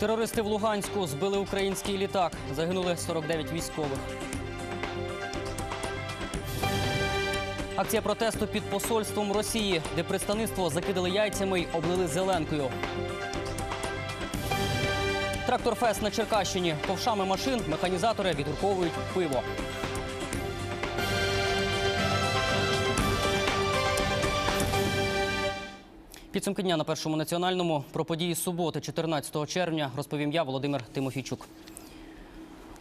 Терористи в Луганську збили український літак. Загинули 49 військових. Акція протесту під посольством Росії, де представництво закидали яйцями й облили зеленкою. Тракторфест на Черкащині. Ковшами машин механізатори відгурковують пиво. Підсумки дня на першому національному про події суботи, 14 червня, розповім я, Володимир Тимофійчук.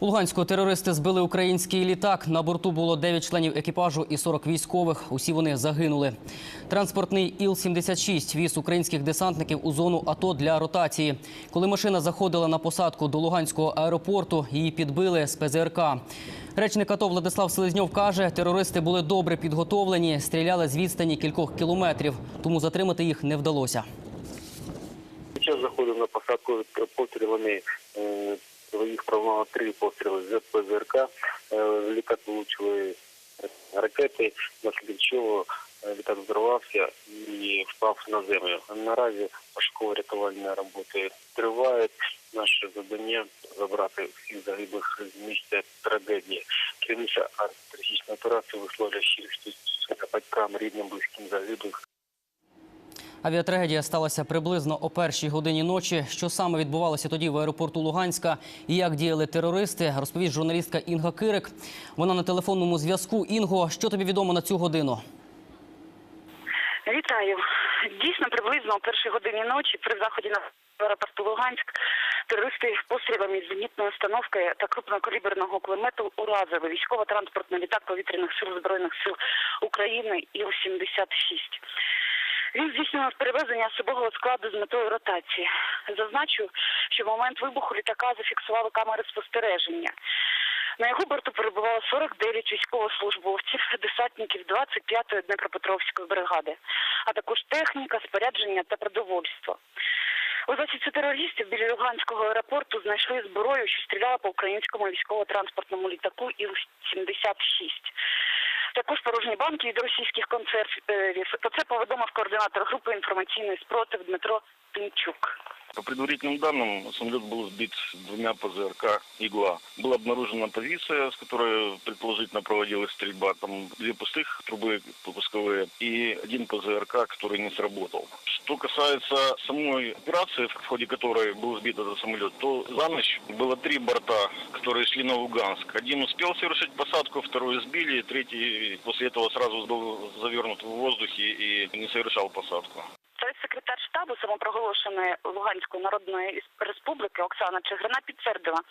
У Луганську терористи збили український літак. На борту було 9 членів екіпажу і 40 військових. Усі вони загинули. Транспортний Іл-76 віз українських десантників у зону АТО для ротації. Коли машина заходила на посадку до Луганського аеропорту, її підбили з ПЗРК. Речник АТО Владислав Селезньов каже, терористи були добре підготовлені, стріляли з відстані кількох кілометрів, тому затримати їх не вдалося. Під час заходу на посадку пострілами е, їх провело три постріли з ПЗРК. Е, в літак влучили ракети, наслідок чого е, літак взорвався і впав на землю. Наразі пошуково-рятувальні роботи тривають. Наше завдання забрати всіх загиблих з місця трагедії. Керівниця антитерористичної операції висловлює щирі співчуття батькам, рідним, близьким загиблих. Авіатрагедія сталася приблизно о першій годині ночі. Що саме відбувалося тоді в аеропорту Луганська і як діяли терористи, розповість журналістка Інга Кирик. Вона на телефонному зв'язку. Інго, що тобі відомо на цю годину? Вітаю. Дійсно, приблизно о першій годині ночі при заході на аеропорту Луганськ терористи пострілами з зенітної установки та крупнокаліберного кулемету уразили військово-транспортний літак повітряних сил збройних сил України Іл-76. Він здійснював перевезення особового складу з метою ротації. Зазначу, що в момент вибуху літака зафіксували камери спостереження. На його борту перебувало 49 військовослужбовців, десантників 25-ї Дніпропетровської бригади, а також техніка, спорядження та продовольство. У засідці терористів біля Луганського аеропорту знайшли зброю, що стріляла по українському військово-транспортному літаку Іл-76. Також порожні банки від російських концертів. Про це повідомив координатор групи інформаційний спротив Дмитро Тимчук. По предварительным данным, самолет был сбит двумя ПЗРК «Игла». Была обнаружена позиция, с которой предположительно проводилась стрельба. Там две пустых трубы пусковые и один ПЗРК, который не сработал. Что касается самой операции, в ходе которой был сбит этот самолет, то за ночь было три борта, которые шли на Луганск. Один успел совершить посадку, второй сбили, третий после этого сразу был завернут в воздухе и не совершал посадку. Прес-секретар штабу самопроголошеної Луганської Народної Республіки Оксана Чигрина підтвердила,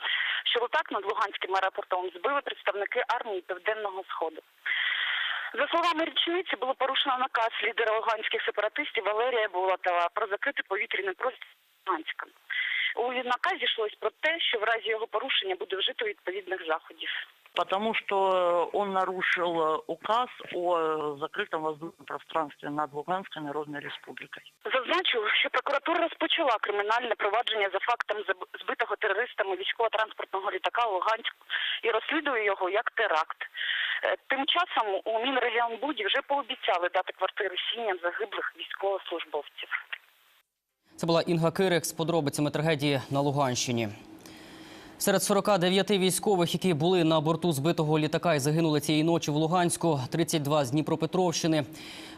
що літак над Луганським аеропортом збили представники армії Південного Сходу. За словами річниці, було порушено наказ лідера луганських сепаратистів Валерія Булатова про закрити повітряний простір Луганська. У наказі йшлось про те, що в разі його порушення буде вжито відповідних заходів потому что он нарушил э, указ о э, закрытом воздушном пространстве над Луганской Народной Республикой. Зазначу, що прокуратура розпочала кримінальне провадження за фактом заб- збитого терористами військово-транспортного літака у Луганську і розслідує його як теракт. Е, Тим часом у Мінрегіонбуді вже пообіцяли дати квартири сім'ям загиблих військовослужбовців. Це була Інга Кирик з подробицями трагедії на Луганщині. Серед 49 військових, які були на борту збитого літака і загинули цієї ночі в Луганську, 32 з Дніпропетровщини,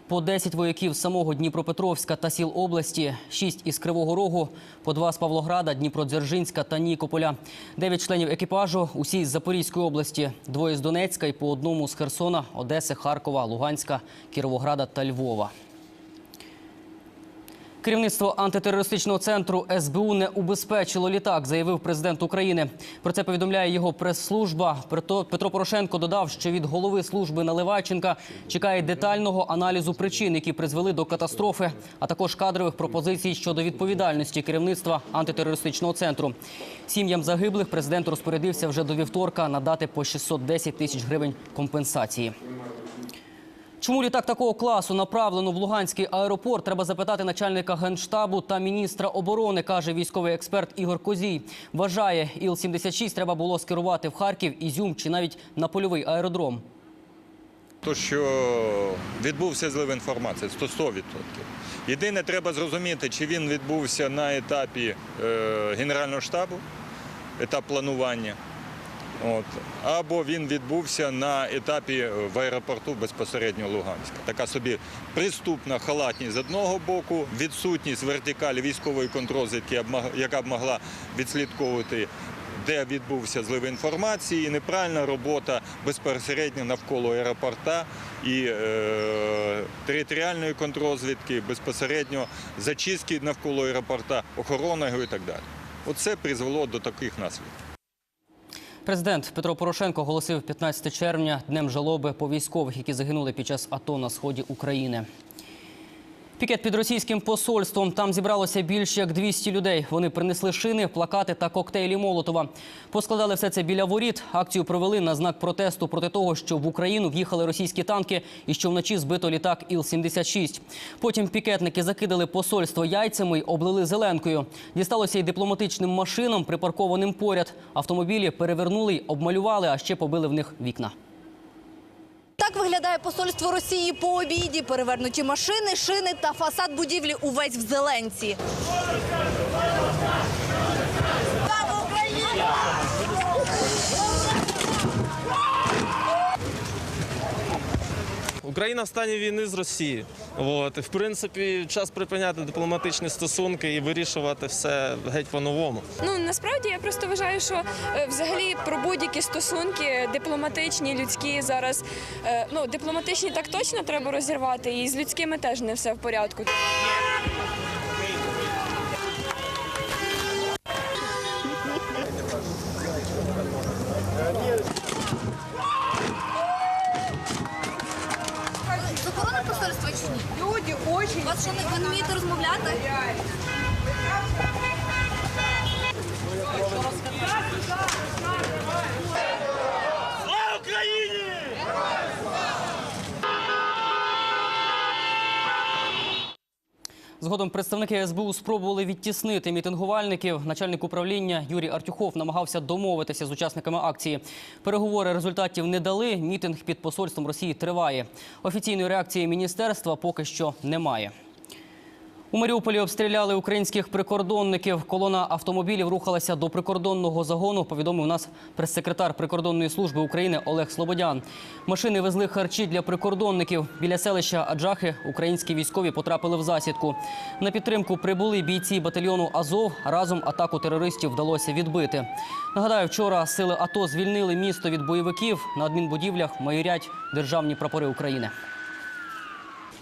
по 10 вояків з самого Дніпропетровська та сіл області, 6 із Кривого Рогу, по 2 з Павлограда, Дніпродзержинська та Нікополя, 9 членів екіпажу, усі з Запорізької області, двоє з Донецька і по одному з Херсона, Одеси, Харкова, Луганська, Кіровограда та Львова. Керівництво антитерористичного центру СБУ не убезпечило літак, заявив президент України. Про це повідомляє його прес-служба. Петро Порошенко додав, що від голови служби Наливайченка чекає детального аналізу причин, які призвели до катастрофи, а також кадрових пропозицій щодо відповідальності керівництва антитерористичного центру. Сім'ям загиблих президент розпорядився вже до вівторка надати по 610 тисяч гривень компенсації. Чому літак такого класу направлено в Луганський аеропорт? Треба запитати начальника генштабу та міністра оборони, каже військовий експерт Ігор Козій. Вважає, Іл-76 треба було скерувати в Харків, Ізюм чи навіть на польовий аеродром. То, що відбувся злив інформації, то 100%. Єдине, треба зрозуміти, чи він відбувся на етапі е, Генерального штабу, етап планування. От. Або він відбувся на етапі в аеропорту безпосередньо Луганська. Така собі приступна халатність з одного боку, відсутність вертикалі військової контрозвідки, яка б могла відслідковувати, де відбувся злив інформації, і неправильна робота безпосередньо навколо аеропорта і е, територіальної контрозвідки, безпосередньо зачистки навколо аеропорта, охорона його і так далі. Оце призвело до таких наслідків. Президент Петро Порошенко оголосив 15 червня днем жалоби по військових, які загинули під час АТО на сході України. Пікет під російським посольством. Там зібралося більше як 200 людей. Вони принесли шини, плакати та коктейлі Молотова. Поскладали все це біля воріт. Акцію провели на знак протесту проти того, що в Україну в'їхали російські танки і що вночі збито літак Іл-76. Потім пікетники закидали посольство яйцями й облили зеленкою. Дісталося й дипломатичним машинам, припаркованим поряд. Автомобілі перевернули й обмалювали, а ще побили в них вікна. Так виглядає посольство Росії по обіді. Перевернуті машини, шини та фасад будівлі увесь в зеленці. Україна в стані війни з Росією. От. В принципі, час припиняти дипломатичні стосунки і вирішувати все геть по-новому. Ну насправді я просто вважаю, що е, взагалі про будь-які стосунки дипломатичні, людські зараз е, ну дипломатичні так точно треба розірвати, і з людськими теж не все в порядку. Представники СБУ спробували відтіснити мітингувальників. Начальник управління Юрій Артюхов намагався домовитися з учасниками акції. Переговори результатів не дали. Мітинг під посольством Росії триває. Офіційної реакції міністерства поки що немає. У Маріуполі обстріляли українських прикордонників. Колона автомобілів рухалася до прикордонного загону. Повідомив нас прес-секретар прикордонної служби України Олег Слободян. Машини везли харчі для прикордонників. Біля селища Аджахи українські військові потрапили в засідку. На підтримку прибули бійці батальйону Азов. Разом атаку терористів вдалося відбити. Нагадаю, вчора сили АТО звільнили місто від бойовиків. На адмінбудівлях майорять державні прапори України.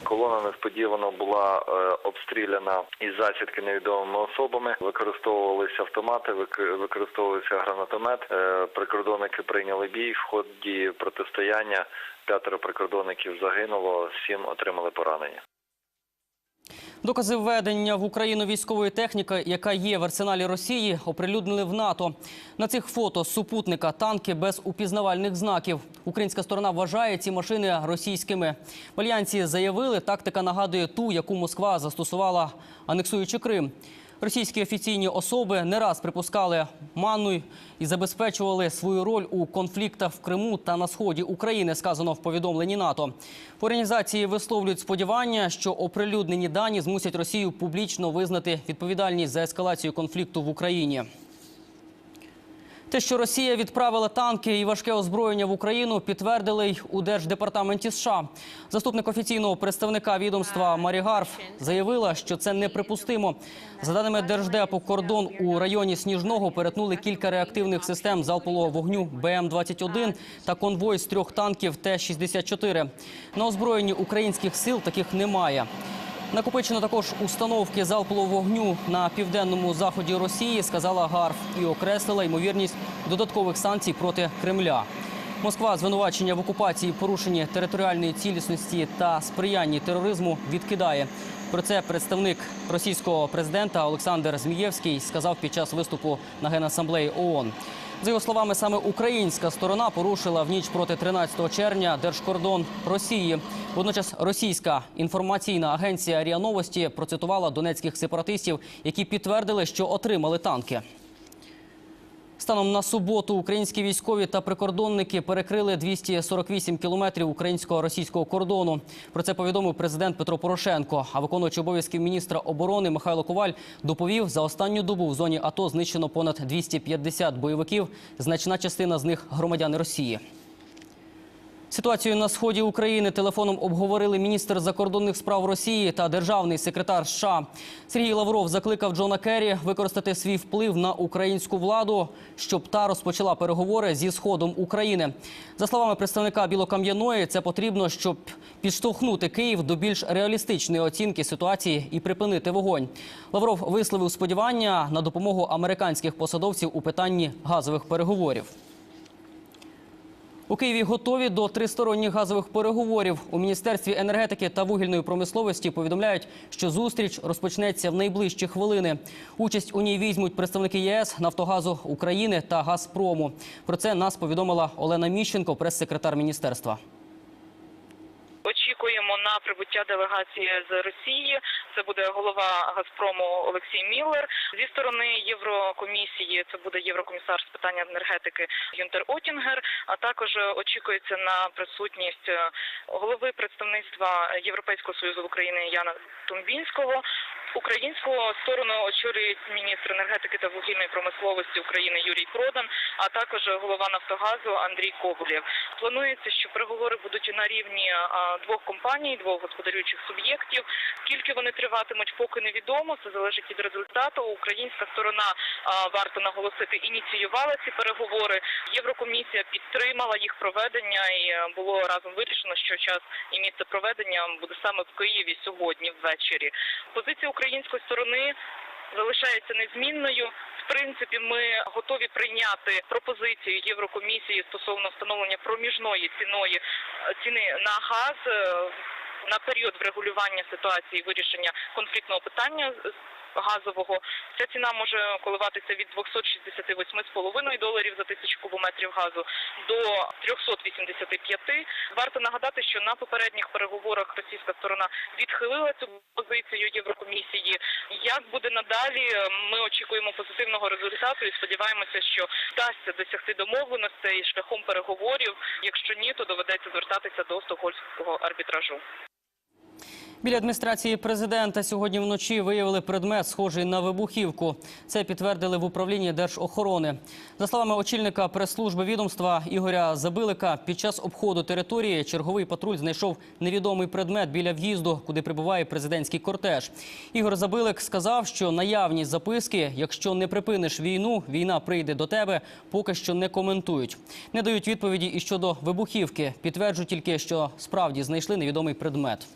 Колона несподівано була е, обстріляна із засідки невідомими особами. Використовувалися автомати, вик- використовувався гранатомет. Е, прикордонники прийняли бій. В ході протистояння п'ятеро прикордонників загинуло, сім отримали поранення. Докази введення в Україну військової техніки, яка є в арсеналі Росії, оприлюднили в НАТО. На цих фото супутника танки без упізнавальних знаків. Українська сторона вважає ці машини російськими. В альянсі заявили, тактика нагадує ту, яку Москва застосувала, анексуючи Крим. Російські офіційні особи не раз припускали манну і забезпечували свою роль у конфліктах в Криму та на сході України, сказано в повідомленні НАТО. В організації висловлюють сподівання, що оприлюднені дані змусять Росію публічно визнати відповідальність за ескалацію конфлікту в Україні. Те, що Росія відправила танки і важке озброєння в Україну, підтвердили й у держдепартаменті США. Заступник офіційного представника відомства Марі Гарф заявила, що це неприпустимо. За даними держдепу, кордон у районі Сніжного перетнули кілька реактивних систем залпового вогню БМ-21 та конвой з трьох танків Т-64. На озброєнні українських сил таких немає. Накопичено також установки залпового вогню на південному заході Росії, сказала Гарф, і окреслила ймовірність додаткових санкцій проти Кремля. Москва звинувачення в окупації, порушенні територіальної цілісності та сприянні тероризму відкидає. Про це представник російського президента Олександр Змієвський сказав під час виступу на Генасамблеї ООН. За його словами, саме українська сторона порушила в ніч проти 13 червня держкордон Росії. Водночас російська інформаційна агенція РІА Новості процитувала донецьких сепаратистів, які підтвердили, що отримали танки. Станом на суботу українські військові та прикордонники перекрили 248 кілометрів українсько-російського кордону. Про це повідомив президент Петро Порошенко. А виконуючий обов'язків міністра оборони Михайло Коваль доповів, за останню добу в зоні АТО знищено понад 250 бойовиків. Значна частина з них громадяни Росії. Ситуацію на сході України телефоном обговорили міністр закордонних справ Росії та державний секретар США. Сергій Лавров закликав Джона Керрі використати свій вплив на українську владу, щоб та розпочала переговори зі сходом України. За словами представника Білокам'яної, це потрібно, щоб підштовхнути Київ до більш реалістичної оцінки ситуації і припинити вогонь. Лавров висловив сподівання на допомогу американських посадовців у питанні газових переговорів. У Києві готові до тристоронніх газових переговорів. У міністерстві енергетики та вугільної промисловості повідомляють, що зустріч розпочнеться в найближчі хвилини. Участь у ній візьмуть представники ЄС, Нафтогазу України та Газпрому. Про це нас повідомила Олена Міщенко, прес-секретар міністерства. Очікуємо на прибуття делегації з Росії. Це буде голова Газпрому Олексій Міллер. Зі сторони Єврокомісії це буде єврокомісар з питання енергетики Юнтер Отінгер. А також очікується на присутність е, голови представництва Європейського союзу в Україні Яна Тумбінського. Українську сторону очолює міністр енергетики та вугільної промисловості України Юрій Продан, а також голова Нафтогазу Андрій Коболєв. Планується, що переговори будуть на рівні двох компаній, двох господарюючих суб'єктів. Скільки вони триватимуть, поки невідомо. Це залежить від результату. Українська сторона варто наголосити ініціювала ці переговори. Єврокомісія підтримала їх проведення, і було разом вирішено, що час і місце проведення буде саме в Києві сьогодні ввечері. Позиція української сторони залишається незмінною. В принципі, ми готові прийняти пропозицію Єврокомісії стосовно встановлення проміжної ціної е, ціни на газ е, на період врегулювання ситуації вирішення конфліктного питання газового. Ця ціна може коливатися від 268,5 доларів за тисячу кубометрів газу до 385. Варто нагадати, що на попередніх переговорах російська сторона відхилила цю позицію Єврокомісії. Як буде надалі, ми очікуємо позитивного результату і сподіваємося, що вдасться досягти домовленостей шляхом переговорів. Якщо ні, то доведеться звертатися до стокгольмського арбітражу. Біля адміністрації президента сьогодні вночі виявили предмет, схожий на вибухівку. Це підтвердили в управлінні Держохорони. За словами очільника прес-служби відомства Ігоря Забилика, під час обходу території черговий патруль знайшов невідомий предмет біля в'їзду, куди прибуває президентський кортеж. Ігор Забилик сказав, що наявність записки, якщо не припиниш війну, війна прийде до тебе, поки що не коментують. Не дають відповіді і щодо вибухівки. Підтверджують тільки, що справді знайшли невідомий предмет.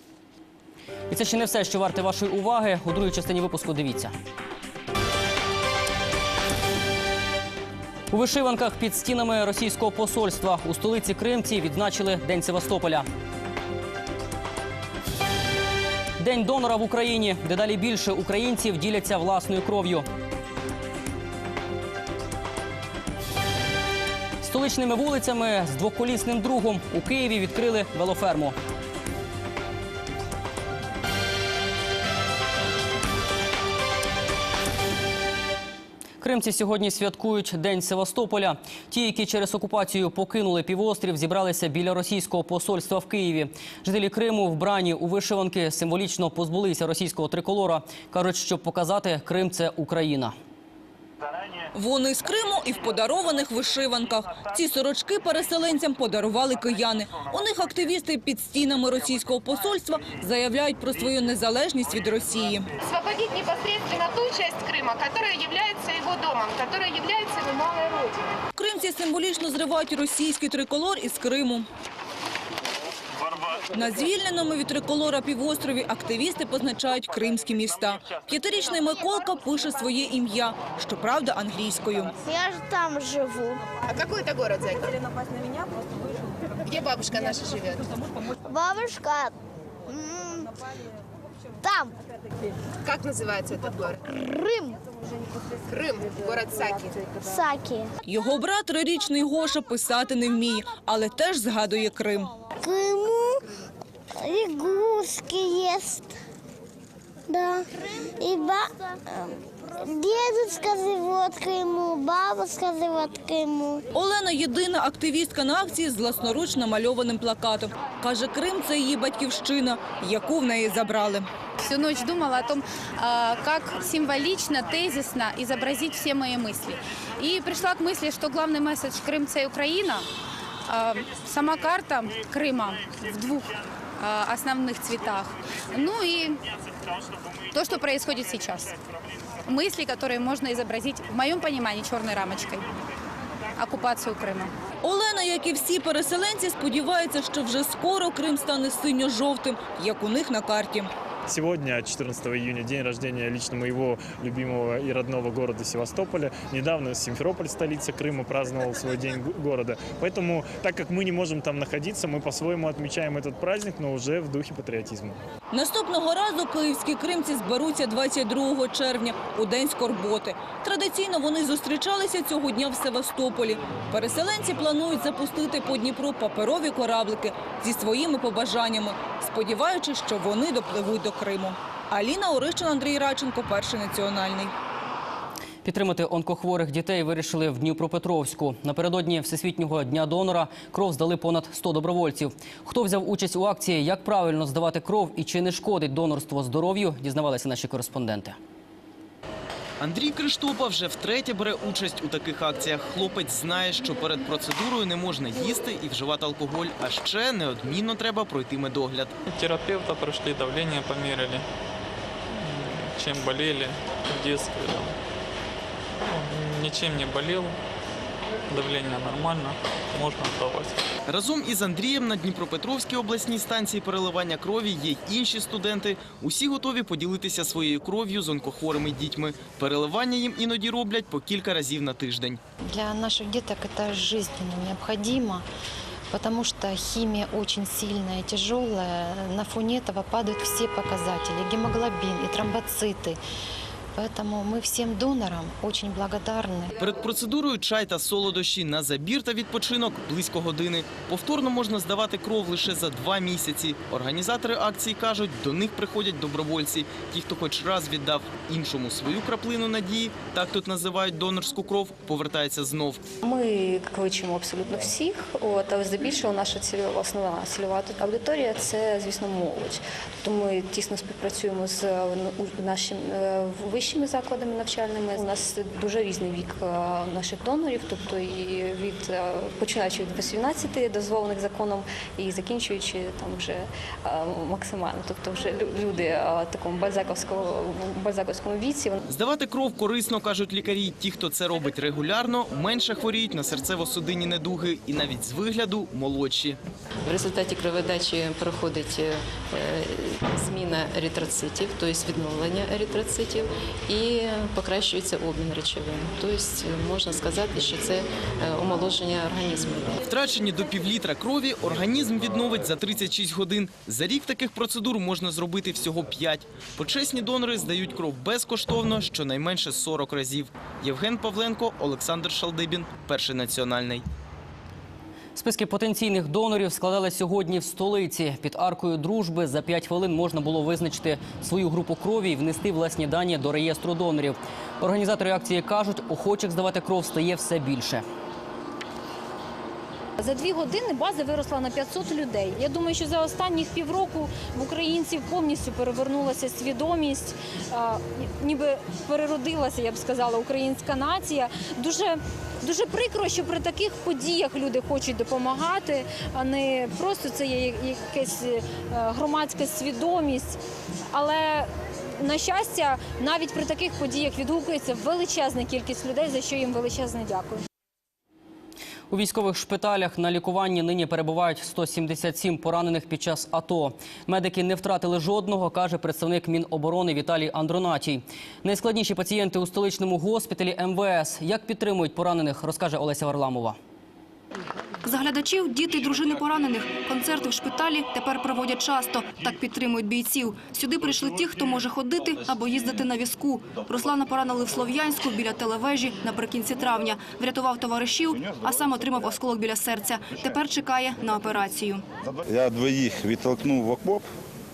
І це ще не все, що варте вашої уваги. У другій частині випуску дивіться. У вишиванках під стінами російського посольства у столиці Кримці відзначили День Севастополя. День донора в Україні. Дедалі більше українців діляться власною кров'ю. Столичними вулицями з двоколісним другом у Києві відкрили велоферму. Кримці сьогодні святкують День Севастополя. Ті, які через окупацію покинули півострів, зібралися біля російського посольства в Києві. Жителі Криму, вбрані у вишиванки, символічно позбулися російського триколора. кажуть, щоб показати Крим це Україна. Вони з Криму і в подарованих вишиванках. Ці сорочки переселенцям подарували кияни. У них активісти під стінами російського посольства заявляють про свою незалежність від Росії. освободить непосредственно ту часть Крыма, которая является его домом, является его малой родиной. Кримці символічно зривають російський триколор із Криму. На звільненому від триколора півострові активісти позначають кримські міста. П'ятирічний Миколка пише своє ім'я, щоправда, англійською. Я же там живу. А какой это город, Зайка? Где бабушка наша живет? Бабушка м, там, Как называется этот город? Крым, Крым, город Саки. Саки. Його брат, трирічний Гоша, писати не вміє, але теж згадує Крим. Крыму игрушки есть. Да. И ба... Дедушка живет в Крыму, бабушка живет в Крыму. Олена єдина активістка на акції з власноруч намальованим плакатом. Каже, Крим – це її батьківщина, яку в неї забрали. Всю ночь думала о том, а, как символично, тезисно изобразить все мои мысли. И пришла к мысли, что главный месседж «Крым – це Украина», а, сама карта Крыма в двух а, основных цветах. Ну и то, что происходит сейчас. Мысли, которые можно изобразить, в моем понимании, черной рамочкой. Оккупацию Крыма. Олена, як і всі переселенці, сподівається, що вже скоро Крим стане синьо-жовтим, як у них на карті. Сегодня, 14 июня, день рождения лично моего любимого и родного города Севастополя. Недавно Симферополь, столица Крыма, праздновал свой день го- города. Поэтому, так как мы не можем там находиться, мы по-своему отмечаем этот праздник, но уже в духе патриотизма. Наступного разу київські кримці зберуться 22 червня у День скорботи. Традиційно вони зустрічалися цього дня в Севастополі. Переселенці планують запустити по Дніпру паперові кораблики зі своїми побажаннями, сподіваючись, що вони допливуть до Криму. Аліна Орищин, Андрій Радченко, перший національний. Підтримати онкохворих дітей вирішили в Дніпропетровську. Напередодні Всесвітнього дня донора кров здали понад 100 добровольців. Хто взяв участь у акції, як правильно здавати кров і чи не шкодить донорство здоров'ю, дізнавалися наші кореспонденти. Андрій Криштопа вже втретє бере участь у таких акціях. Хлопець знає, що перед процедурою не можна їсти і вживати алкоголь, а ще неодмінно треба пройти медогляд. терапевта прошли, давление померили, м, чем болели в детстве. там. Ну, Ничем не болел, давление нормально, можно сдавать. Разом із Андрієм на Дніпропетровській обласній станції переливання крові є й інші студенти. Усі готові поділитися своєю кров'ю з онкохворими дітьми. Переливання їм іноді роблять по кілька разів на тиждень. Для наших деток это жизненно необходимо, потому что химия очень сильная и тяжелая. На фоне этого падают все показатели, гемоглобин и тромбоциты. Поэтому мы всем донорам очень благодарны. Перед процедурою чай та солодощі на забір та відпочинок близько години. Повторно можна здавати кров лише за два місяці. Організатори акції кажуть, до них приходять добровольці. Ті, хто хоч раз віддав іншому свою краплину надії, так тут називають донорську кров, повертається знов. Ми кличемо абсолютно всіх. От, але здебільшого наша цільова, основна цільова аудиторія це, звісно, молодь. Тобто ми тісно співпрацюємо з е, у- нашими е, вищими закладами навчальними. У нас дуже різний вік е, наших донорів, тобто і від е, починаючи від 18 дозволених законом і закінчуючи там вже е, максимально. Тобто вже лю- люди в такому бальзаковському бальзаковському віці. Здавати кров корисно, кажуть лікарі. Ті, хто це робить регулярно, менше хворіють на серцево-судинні недуги і навіть з вигляду молодші. В результаті кроводачі проходить зміна еритроцитів, тобто відновлення еритроцитів, і покращується обмін речовин. Тобто можна сказати, що це е, омолодження організму. Втрачені до півлітра крові організм відновить за 36 годин. За рік таких процедур можна зробити всього 5. Почесні донори здають кров безкоштовно щонайменше 40 разів. Євген Павленко, Олександр Шалдибін, перший національний. Списки потенційних донорів складали сьогодні в столиці. Під аркою дружби за 5 хвилин можна було визначити свою групу крові і внести власні дані до реєстру донорів. Організатори акції кажуть, охочих здавати кров стає все більше. За дві години база виросла на 500 людей. Я думаю, що за останніх півроку в українців повністю перевернулася свідомість, ніби переродилася, я б сказала, українська нація. Дуже дуже прикро, що при таких подіях люди хочуть допомагати, а не просто це є якась е, громадська свідомість. Але на щастя, навіть при таких подіях відгукується величезна кількість людей, за що їм величезне дякую. У військових шпиталях на лікуванні нині перебувають 177 поранених під час АТО. Медики не втратили жодного, каже представник Міноборони Віталій Андронатій. Найскладніші пацієнти у столичному госпіталі МВС. Як підтримують поранених, розкаже Олеся Варламова. Заглядачів, діти, дружини поранених. Концерти в шпиталі тепер проводять часто. Так підтримують бійців. Сюди прийшли ті, хто може ходити або їздити на візку. Руслана поранили в Слов'янську біля телевежі наприкінці травня. Врятував товаришів, а сам отримав осколок біля серця. Тепер чекає на операцію. Я двоїх відтолкнув в окоп,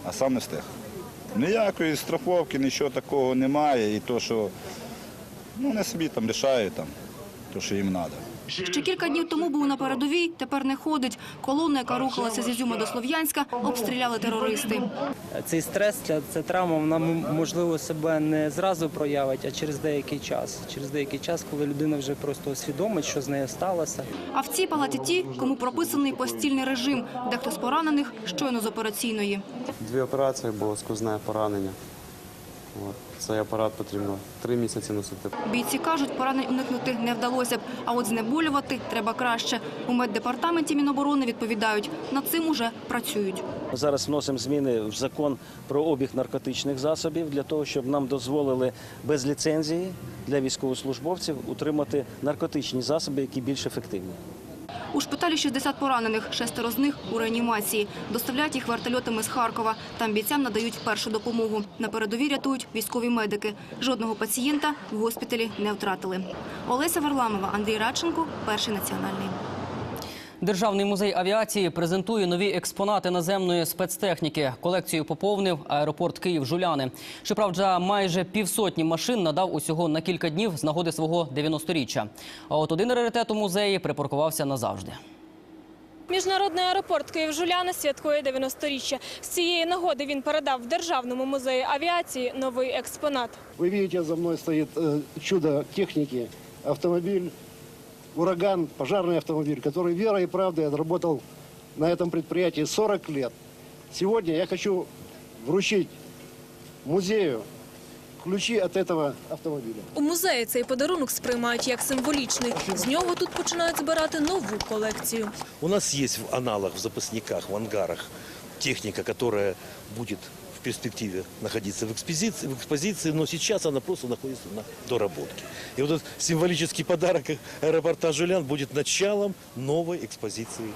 а сам не встиг. Ніякої страховки, нічого такого немає. І то, що ну, вони собі там рішають, там, то, що їм треба. Ще кілька днів тому був на передовій, тепер не ходить. Колона, яка рухалася з Ізюма до Слов'янська, обстріляли терористи. Цей стрес, ця, ця травма, вона можливо себе не зразу проявить, а через деякий час. Через деякий час, коли людина вже просто усвідомить, що з нею сталося. А в цій палаті ті, кому прописаний постільний режим, дехто з поранених щойно з операційної. Дві операції було сквозне поранення. От. Цей апарат потрібно три місяці носити. Бійці кажуть, поранень уникнути не вдалося б, а от знеболювати треба краще. У меддепартаменті Міноборони відповідають, над цим уже працюють. Зараз вносимо зміни в закон про обіг наркотичних засобів для того, щоб нам дозволили без ліцензії для військовослужбовців утримати наркотичні засоби, які більш ефективні. У шпиталі 60 поранених, шестеро з них у реанімації. Доставляють їх вертольотами з Харкова. Там бійцям надають першу допомогу. На передовій рятують військові медики. Жодного пацієнта в госпіталі не втратили. Олеся Варламова, Андрій Радченко, перший національний. Державний музей авіації презентує нові експонати наземної спецтехніки. Колекцію поповнив аеропорт Київ-Жуляни. Щоправда, майже півсотні машин надав усього на кілька днів з нагоди свого 90-річчя. А от один раритет у музеї припаркувався назавжди. Міжнародний аеропорт Київ-Жуляни святкує 90-річчя. З цієї нагоди він передав в Державному музеї авіації новий експонат. Вы видите, за мной стоит э, чудо техники, автомобиль, ураган, пожарный автомобиль, который верой и правдой отработал на этом предприятии 40 лет. Сегодня я хочу вручить музею ключи от этого автомобиля. У музеї цей подарунок сприймають як символічний. З нього тут починають збирати нову колекцію. У нас есть в аналах, в запасниках, в ангарах техника, которая будет в перспективе находиться в экспозиции, в экспозиции, но сейчас она просто находится на доработке. И вот этот символический подарок аэропорта Жулян будет началом новой экспозиции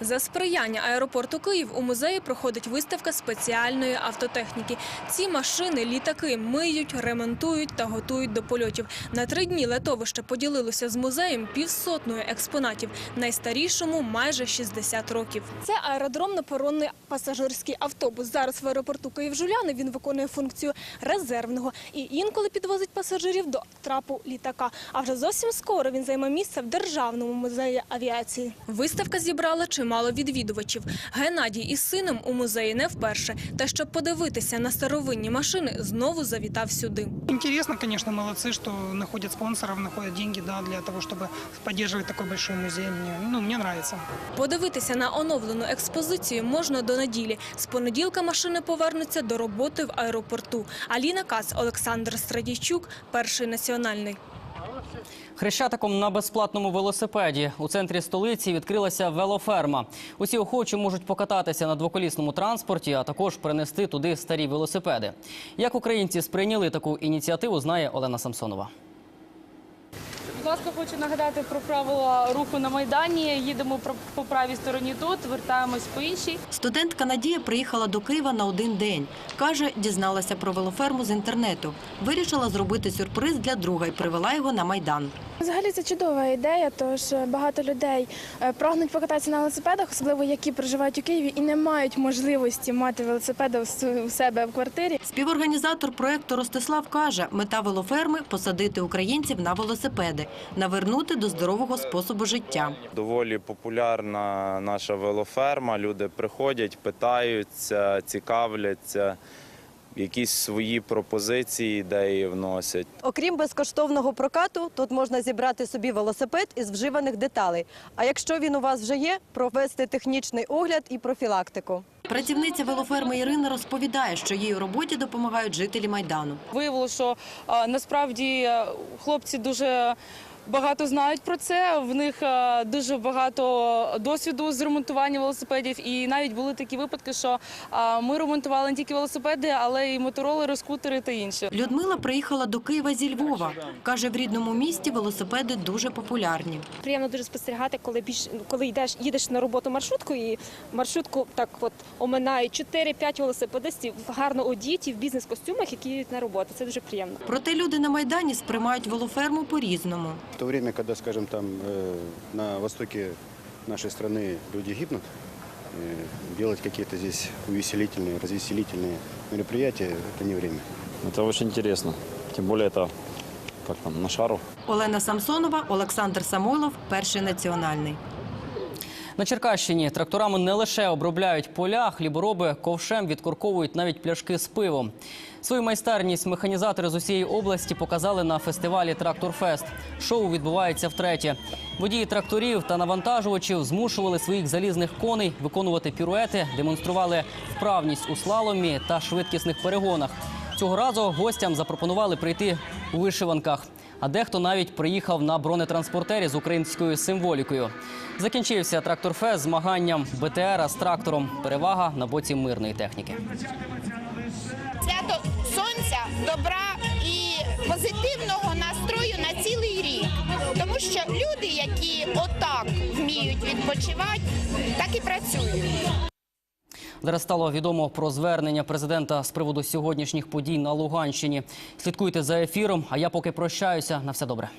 за сприяння аеропорту Київ у музеї проходить виставка спеціальної автотехніки. Ці машини літаки миють, ремонтують та готують до польотів. На три дні летовище поділилося з музеєм півсотною експонатів. Найстарішому майже 60 років. Це аеродромно-поронний пасажирський автобус. Зараз в аеропорту Київ-Жуляни він виконує функцію резервного і інколи підвозить пасажирів до трапу літака. А вже зовсім скоро він займе місце в Державному музеї авіації. Виставка зібрала чимало відвідувачів. Геннадій із сином у музеї не вперше. Та щоб подивитися на старовинні машини, знову завітав сюди. Интересно, конечно, молодцы, что находят спонсоров, находят деньги да, для того, чтобы поддерживать такой большой музей. Мне, ну, мне нравится. Подивитися на оновлену експозицію можна до неділі. З понеділка машини повернуться до роботи в аеропорту. Аліна Кац, Олександр Страдійчук, перший національний. Хрещатиком на безплатному велосипеді у центрі столиці відкрилася велоферма. Усі охочі можуть покататися на двоколісному транспорті, а також принести туди старі велосипеди. Як українці сприйняли таку ініціативу, знає Олена Самсонова. Будь ласка, хочу нагадати про правила руху на майдані. Їдемо по правій стороні тут, вертаємось по іншій. Студентка Надія приїхала до Києва на один день. Каже, дізналася про велоферму з інтернету. Вирішила зробити сюрприз для друга і привела його на Майдан. Взагалі це чудова ідея, тож багато людей е, прагнуть покататися на велосипедах, особливо які проживають у Києві і не мають можливості мати велосипеди у у себе в квартирі. Співорганізатор проєкту Ростислав каже, мета велоферми – посадити українців на велосипеди, навернути до здорового способу життя. Доволі популярна наша велоферма. Люди приходять, питаються, цікавляться, якісь свої пропозиції, ідеї вносять. Окрім безкоштовного прокату, тут можна зібрати собі велосипед із вживаних деталей. А якщо він у вас вже є, провести технічний огляд і профілактику. Працівниця велоферми Ірина розповідає, що їй у роботі допомагають жителі Майдану. Виявилося, що а, насправді е, хлопці дуже багато знають про це. В них е, дуже багато досвіду з ремонтування велосипедів. І навіть були такі випадки, що ми ремонтували не тільки велосипеди, але й моторолери, скутери та інше. Людмила приїхала до Києва зі Львова. Каже, в рідному місті велосипеди дуже популярні. Приємно дуже спостерігати, коли більш коли йдеш, їдеш на роботу маршруткою, і маршрутку так от оминають 4-5 велосипедистів гарно одіті в бізнес-костюмах, які їдуть на роботу. Це дуже приємно. Проте люди на Майдані сприймають велоферму по-різному. В то время, когда, скажем, там э, на востоке нашей страны люди гибнут, Э, Делать какие-то здесь увеселительные, развеселительные мероприятия – это не время. Это очень интересно. Тем более это как там, на шару. Олена Самсонова, Олександр Самойлов, перший національний. На Черкащині тракторами не лише обробляють поля, хлібороби ковшем відкорковують навіть пляшки з пивом. Свою майстерність механізатори з усієї області показали на фестивалі Тракторфест. Шоу відбувається втретє. Водії тракторів та навантажувачів змушували своїх залізних коней виконувати піруети, демонстрували вправність у слаломі та швидкісних перегонах. Цього разу гостям запропонували прийти у вишиванках. А дехто навіть приїхав на бронетранспортері з українською символікою. Закінчився тракторфест змаганням БТРа з трактором. Перевага на боці мирної техніки. Свято сонця, добра і позитивного настрою на цілий рік. Тому що люди, які отак вміють відпочивати, так і працюють. Зараз стало відомо про звернення президента з приводу сьогоднішніх подій на Луганщині. Слідкуйте за ефіром. А я поки прощаюся. На все добре.